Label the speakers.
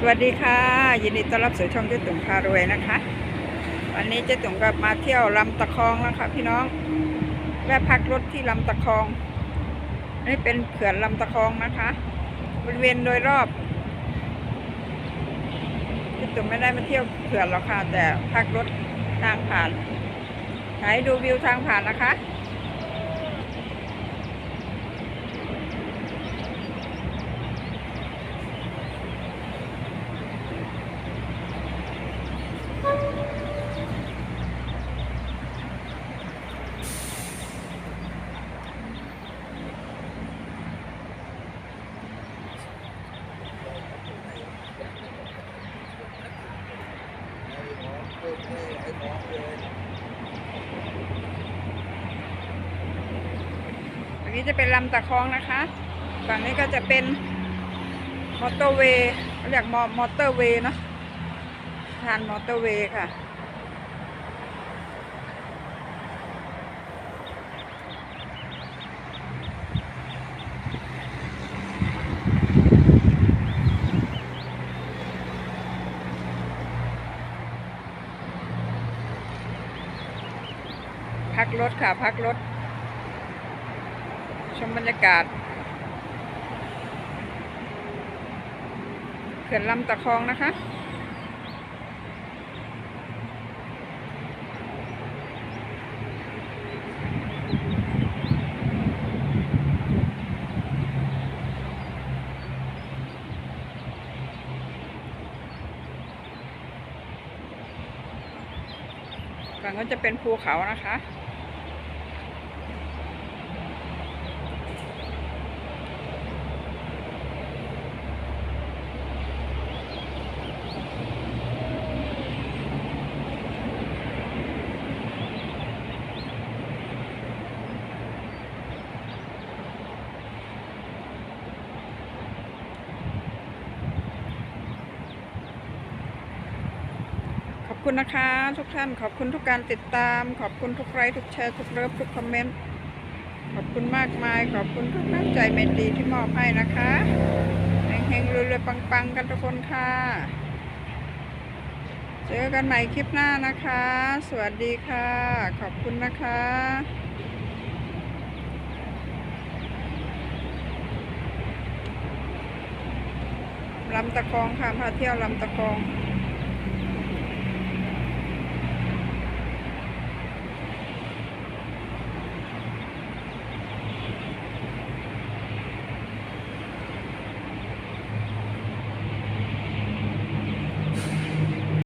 Speaker 1: สวัสดีค่ะ ยินดีต้อนรับสู่ช่องเจ๊ตุ่มพารวยนะคะ วันนี้เจ๊ตุ่มก็มาเที่ยวลำตะคองแล้วค่ะพี่น้องแวะพักรถที่ลำตะคองนี่เป็นเขื่อนลำตะคองนะคะบริเวณโดยรอบเจ๊ตุ่มไม่ได้มาเที่ยวเขื่อนหรอกค่ะแต่พักรถทางผ่านถ่ายดูวิวทางผ่านนะคะ ฝั่งนี้จะเป็นลำตะคองนะคะฝั่งนี้ก็จะเป็นมอเตอร์เวย์เรียกมอมอเตอร์เวย์เนาะทานมอเตอร์เวย์ค่ะ พักรถค่ะ พักรถ ชมบรรยากาศเขื่อนลำตะคองนะคะ ฝั่งก็จะเป็นภูเขานะคะ คุณนะคะ ทุกท่านขอบคุณทุกการติดตาม ขอบคุณทุกไลค์ทุกแชร์ทุกเลิฟทุกคอมเมนต์ขอบคุณมากมาย ขอบคุณทุกน้ำใจเมตตาที่มอบให้นะคะเฮงๆรวยๆปังๆ กันทุกคนค่ะ เจอกันใหม่คลิปหน้านะคะ สวัสดีค่ะ ขอบคุณนะคะลำตะคองค่ะพาเที่ยวลำตะคอง